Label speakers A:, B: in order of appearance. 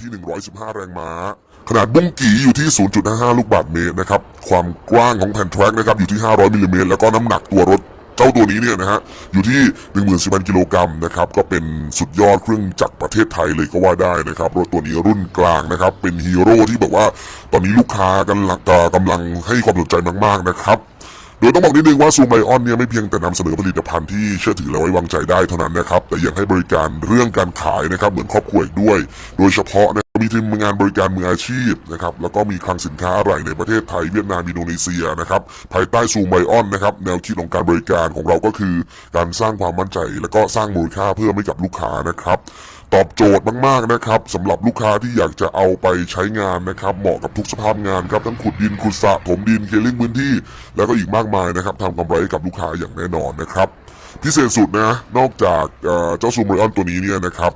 A: ที่ 115 แรงม้า ขนาดบุ้งกี่อยู่ที่ 0.55 ลูกบาศก์เมตรนะครับ ความกว้างของแผ่นแทร็กนะครับอยู่ที่ 500 มิลลิเมตร แล้วก็น้ำหนักตัวรถเจ้าตัวนี้เนี่ยนะฮะอยู่ที่ 14,000 กิโลกรัมนะครับก็เป็นสุดยอดเครื่องจักรประเทศไทยเลยก็ว่าได้นะครับรถตัวนี้รุ่นกลางนะครับเป็นฮีโร่ที่แบบว่าตอนนี้ลูกค้ากำลังเอ่อกำลังให้ความสนใจมากๆนะครับ โดยต้องบอกนิดนึงว่าซูมไบออนเนี่ยไม่เพียงแต่นำเสนอผลิตภัณฑ์ที่เชื่อถือและไว้วางใจได้เท่านั้นนะครับ แต่ยังให้บริการเรื่องการขายนะครับเหมือนครอบครัวอีกด้วย โดยเฉพาะนะมีทีมงานบริการมืออาชีพนะครับแล้วก็มีคลังสินค้าอะไหล่ในประเทศไทยเวียดนามอินโดนีเซียนะครับภายใต้ซูมไบออนนะครับแนวคิดของการบริการของเราก็คือ การสร้างความมั่นใจ และก็สร้างมูลค่าเพิ่มให้กับลูกค้านะครับ ตอบโจทย์มากๆนะครับสำหรับลูกค้าที่อยากจะเอาไปใช้งานนะครับ เหมาะกับทุกสภาพงานครับทั้งขุดดินขุดสระถมดินเคลียร์ลิงพื้นที่ แล้วก็อีกมากมายนะครับทำกำไรให้กับลูกค้าอย่างแน่นอนนะครับ พิเศษสุดนะนอกจากเจ้าซูมเรออนตัวนี้เนี่ยนะครับ